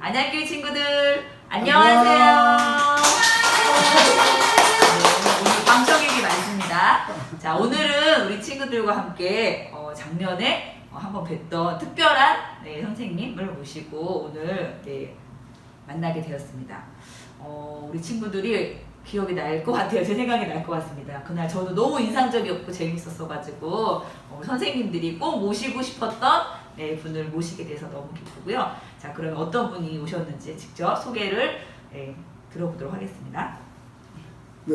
안녕하세요 친구들. 안녕하세요. 네, 오늘 방청객이 많습니다. 자 오늘은 우리 친구들과 함께 어, 작년에 어, 한번 뵀던 특별한 네, 선생님을 모시고 오늘 네, 만나게 되었습니다. 어, 우리 친구들이 기억이 날 것 같아요 제 생각이 날 것 같습니다 그날 저도 너무 인상적이었고 재밌었어가지고 어, 선생님들이 꼭 모시고 싶었던 네, 분을 모시게 돼서 너무 기쁘고요. 자, 그럼 어떤 분이 오셨는지 직접 소개를 네, 들어보도록 하겠습니다. 네,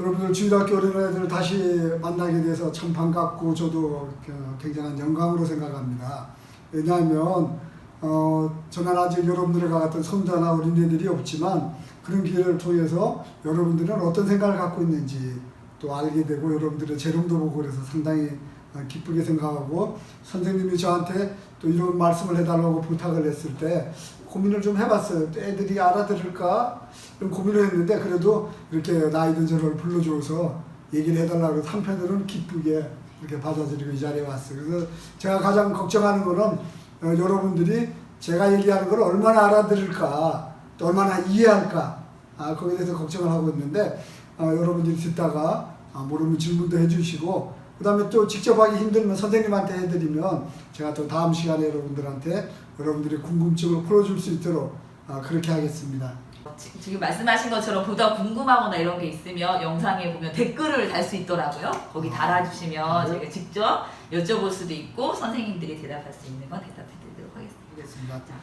여러분들 중학교 어린아이들을 다시 만나게 돼서 참 반갑고 저도 그 굉장한 영광으로 생각합니다. 왜냐하면 어, 저는 아직 여러분들과 같은 손자나 어린이들이 없지만 그런 기회를 통해서 여러분들은 어떤 생각을 갖고 있는지 또 알게 되고 여러분들의 재롱도 보고 그래서 상당히 어, 기쁘게 생각하고 선생님이 저한테 또 이런 말씀을 해달라고 부탁을 했을 때 고민을 좀 해봤어요. 또 애들이 알아들을까? 이런 고민을 했는데 그래도 이렇게 나이든 저를 불러줘서 얘기를 해달라고 해서 한편으로는 기쁘게 이렇게 받아들이고 이 자리에 왔어요. 그래서 제가 가장 걱정하는 거는 어, 여러분들이 제가 얘기하는 걸 얼마나 알아들을까, 또 얼마나 이해할까, 아, 거기에 대해서 걱정을 하고 있는데 어, 여러분들이 듣다가 아, 모르면 질문도 해주시고 그 다음에 또 직접 하기 힘들면 선생님한테 해드리면 제가 또 다음 시간에 여러분들한테 여러분들의 궁금증을 풀어줄 수 있도록 아, 그렇게 하겠습니다. 지- 지금 말씀하신 것처럼 보다 궁금하거나 이런 게 있으면 영상에 보면 댓글을 달 수 있더라고요. 거기 달아주시면 네. 저희가 직접 여쭤볼 수도 있고 선생님들이 대답할 수 있는 건 대답해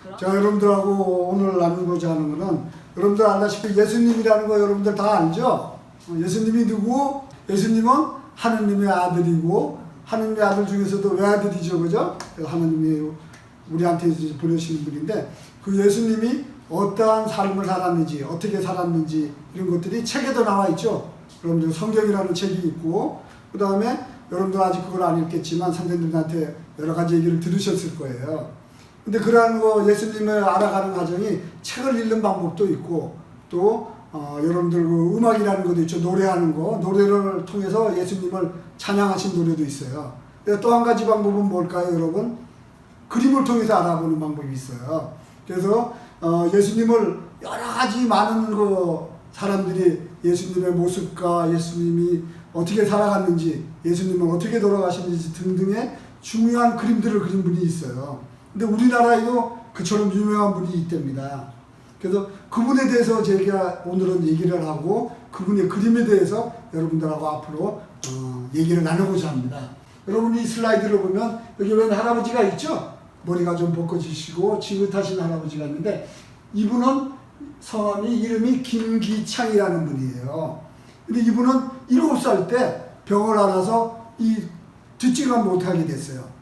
그럼 자 여러분들하고 오늘 나누고자 하는 것은 여러분들 알다시피 예수님이라는 거 여러분들 다 알죠? 어, 예수님이 누구? 예수님은 하느님의 아들이고 하느님의 아들 중에서도 외아들이죠, 그죠? 하느님이 우리한테 보내시는 분인데 그 예수님이 어떠한 삶을 살았는지 어떻게 살았는지 이런 것들이 책에도 나와 있죠. 여러분들 성경이라는 책이 있고 그 다음에 여러분들 아직 그걸 안 읽겠지만 선생님들한테 여러 가지 얘기를 들으셨을 거예요. 근데 그러한 거 예수님을 알아가는 과정이 책을 읽는 방법도 있고 또 어, 여러분들 그 음악이라는 것도 있죠 노래하는 거 노래를 통해서 예수님을 찬양하신 노래도 있어요. 또 한 가지 방법은 뭘까요, 여러분? 그림을 통해서 알아보는 방법이 있어요. 그래서 어, 예수님을 여러 가지 많은 그 사람들이 예수님의 모습과 예수님이 어떻게 살아갔는지, 예수님은 어떻게 돌아가셨는지 등등의 중요한 그림들을 그린 분이 있어요. 근데 우리나라에도 그처럼 유명한 분이 있답니다. 그래서 그분에 대해서 제가 오늘은 얘기를 하고 그분의 그림에 대해서 여러분들하고 앞으로 어, 얘기를 나누고자 합니다. 여러분 이 슬라이드를 보면 여기 웬 할아버지가 있죠? 머리가 좀 벗겨지시고 지긋하신 할아버지가 있는데 이분은 성함이 이름이 김기창이라는 분이에요. 근데 이분은 일곱 살때 병을 앓아서 이 듣지가 못하게 됐어요.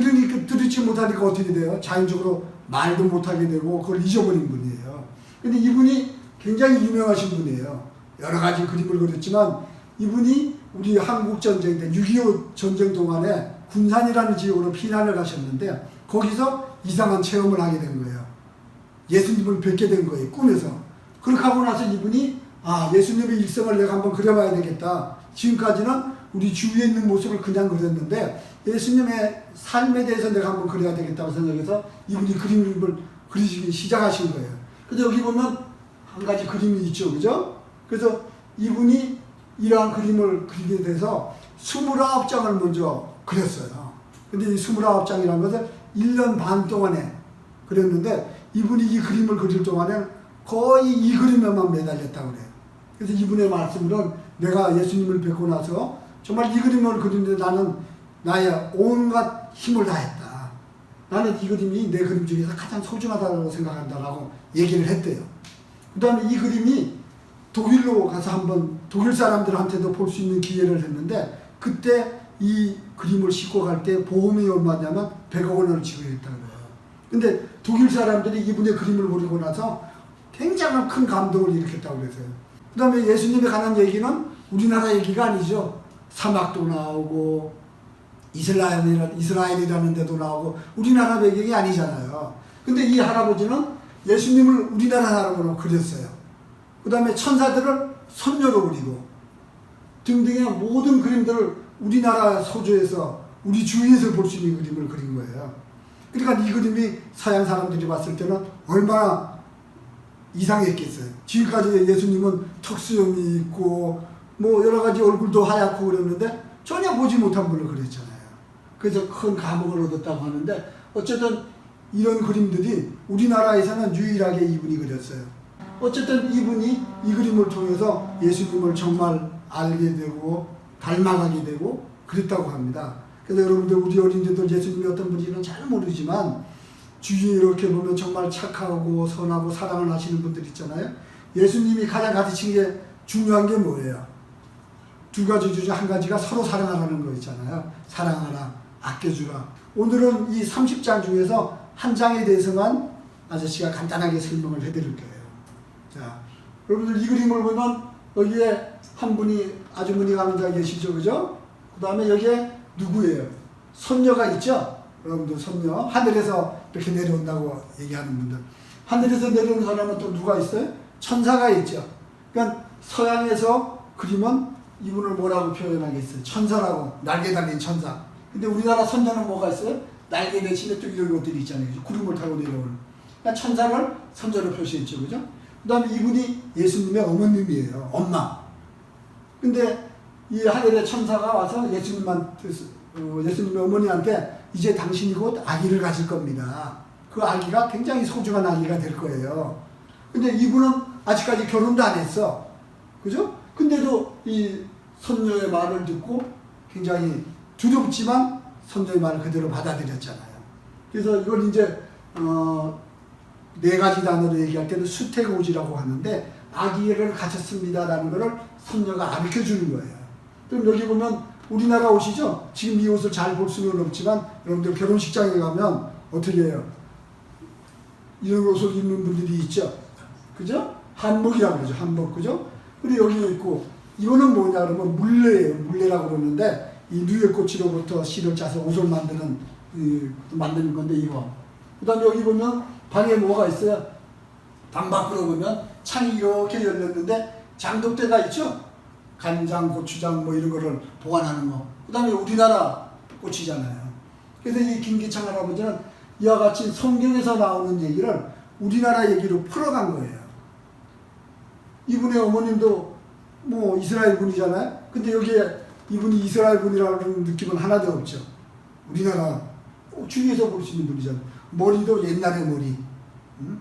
들으니까 듣지 못하니까 어떻게 돼요? 자연적으로 말도 못하게 되고 그걸 잊어버린 분이에요. 근데 이분이 굉장히 유명하신 분이에요. 여러 가지 그림을 그렸지만 이분이 우리 한국 전쟁 때 6.25 전쟁 동안에 군산이라는 지역으로 피난을 가셨는데 거기서 이상한 체험을 하게 된 거예요. 예수님을 뵙게 된 거예요. 꿈에서. 그렇게 하고 나서 이분이 아 예수님의 일생을 내가 한번 그려봐야 되겠다. 지금까지는 우리 주위에 있는 모습을 그냥 그렸는데 예수님의 삶에 대해서 내가 한번 그려야 되겠다고 생각해서 이분이 그림을 그리시기 시작하신 거예요. 근데 여기 보면 한 가지 그림이 있죠. 그죠? 그래서 이분이 이러한 그림을 그리게 돼서 29장을 먼저 그렸어요. 근데 이 29장이라는 것을 1년 반 동안에 그렸는데 이분이 이 그림을 그릴 동안에 거의 이 그림에만 매달렸다고 그래요. 그래서 이분의 말씀은 내가 예수님을 뵙고 나서 정말 이 그림을 그리는데 나는 나의 온갖 힘을 다했다. 나는 이 그림이 내 그림 중에서 가장 소중하다고 생각한다라고 얘기를 했대요. 그 다음에 이 그림이 독일로 가서 한번 독일 사람들한테도 볼 수 있는 기회를 했는데 그때 이 그림을 싣고 갈 때 보험이 얼마냐면 100억 원을 지급했다 그래요. 근데 독일 사람들이 이분의 그림을 보고 나서 굉장한 큰 감동을 일으켰다고 그랬어요. 그 다음에 예수님에 관한 얘기는 우리나라 얘기가 아니죠. 사막도 나오고 이스라엘이라, 이스라엘이라는 데도 나오고 우리나라 배경이 아니잖아요. 근데 이 할아버지는 예수님을 우리나라 사람으로 그렸어요. 그 다음에 천사들을 선녀로 그리고 등등의 모든 그림들을 우리나라 소조에서 우리 주위에서 볼 수 있는 그림을 그린 거예요. 그러니까 이 그림이 서양 사람들이 봤을 때는 얼마나 이상했겠어요. 지금까지 예수님은 턱수염이 있고 뭐 여러 가지 얼굴도 하얗고 그랬는데 전혀 보지 못한 분을 그렸잖아요. 그래서 큰 감흥을 얻었다고 하는데 어쨌든 이런 그림들이 우리나라에서는 유일하게 이분이 그렸어요. 어쨌든 이분이 이 그림을 통해서 예수님을 정말 알게 되고 닮아가게 되고 그랬다고 합니다. 그래서 여러분들 우리 어린이들 예수님이 어떤 분인지는 잘 모르지만 주위에 이렇게 보면 정말 착하고 선하고 사랑을 하시는 분들 있잖아요. 예수님이 가장 가르친 게 중요한 게 뭐예요? 두 가지 중에 한 가지가 서로 사랑하라는 거 있잖아요. 사랑하라, 아껴주라. 오늘은 이 30장 중에서 한 장에 대해서만 아저씨가 간단하게 설명을 해드릴 거예요. 자, 여러분들 이 그림을 보면 여기에 한 분이 아주머니가 앉아 계시죠, 그죠? 그 다음에 여기에 누구예요? 손녀가 있죠? 여러분들 손녀. 하늘에서 이렇게 내려온다고 얘기하는 분들. 하늘에서 내려온 사람은 또 누가 있어요? 천사가 있죠. 그러니까 서양에서 그림은 이분을 뭐라고 표현하겠어요? 천사라고. 날개 달린 천사. 근데 우리나라 선녀는 뭐가 있어요? 날개 대신에 또 이런 것들이 있잖아요. 구름을 타고 내려오는. 그러니까 천사를 선녀로 표시했죠. 그죠? 그 다음에 이분이 예수님의 어머님이에요. 엄마. 근데 이 하늘의 천사가 와서 예수님한테, 어, 예수님의 어머니한테 이제 당신이 곧 아기를 가질 겁니다. 그 아기가 굉장히 소중한 아기가 될 거예요. 근데 이분은 아직까지 결혼도 안 했어. 그죠? 근데도 이 선녀의 말을 듣고 굉장히 두렵지만 선녀의 말을 그대로 받아들였잖아요. 그래서 이걸 이제, 어, 네 가지 단어로 얘기할 때는 수태고지라고 하는데 아기를 가졌습니다라는 것을 선녀가 가르쳐 주는 거예요. 그럼 여기 보면 우리나라 옷이죠? 지금 이 옷을 잘 볼 수는 없지만 여러분들 결혼식장에 가면 어떻게 해요? 이런 옷을 입는 분들이 있죠? 그죠? 한복이라고 그러죠. 한복, 그죠? 그리고 여기 있고 이거는 뭐냐 그러면 물레예요. 물레라고 그러는데 이 누에 꽃으로부터 실을 짜서 옷을 만드는 이, 만드는 건데 이거. 그다음 에 여기 보면 방에 뭐가 있어요? 방 밖으로 보면 창이 이렇게 열렸는데 장독대가 있죠? 간장, 고추장 뭐 이런 거를 보관하는 거. 그 다음에 우리나라 꽃이잖아요. 그래서 이 김기창 할아버지는 이와 같이 성경에서 나오는 얘기를 우리나라 얘기로 풀어간 거예요. 이분의 어머님도 뭐 이스라엘 분이잖아요. 근데 여기에 이분이 이스라엘 분이라는 느낌은 하나도 없죠. 우리나라 주위에서 볼 수 있는 분이잖아요. 머리도 옛날의 머리. 음?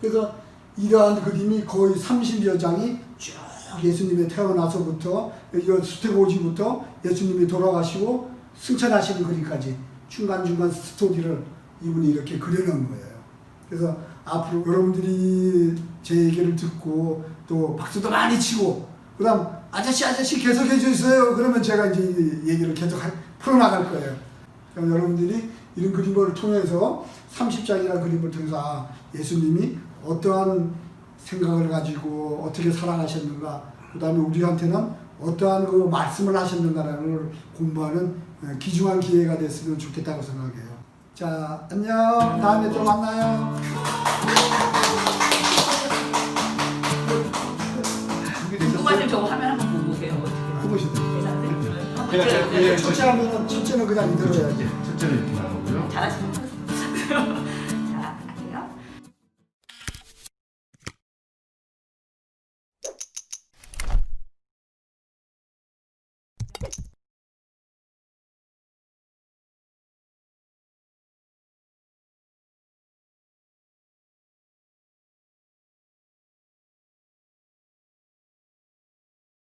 그래서 이러한 그림이 거의 30여 장이 쭉 예수님이 태어나서부터 수태고지부터 예수님이 돌아가시고 승천하시는 그림까지 중간중간 스토리를 이분이 이렇게 그려놓은 거예요. 그래서 앞으로 여러분들이 제 얘기를 듣고 또 박수도 많이 치고 그다음 아저씨 아저씨 계속 해 주세요. 그러면 제가 이제 이 얘기를 계속 할- 풀어나갈 거예요. 여러분들이 이런 그림을 통해서 30장이라는 그림을 통해서 아, 예수님이 어떠한 생각을 가지고 어떻게 살아가셨는가 그 다음에 우리한테는 어떠한 그 말씀을 하셨는가라는 걸 공부하는 어, 귀중한 기회가 됐으면 좋겠다고 생각해요. 자, 안녕. 다음에 또 만나요. 계산돼? 제가- 제가- 예, 첫째 하면은 첫째는 그냥 이대로 해야지. 첫째는 이렇게.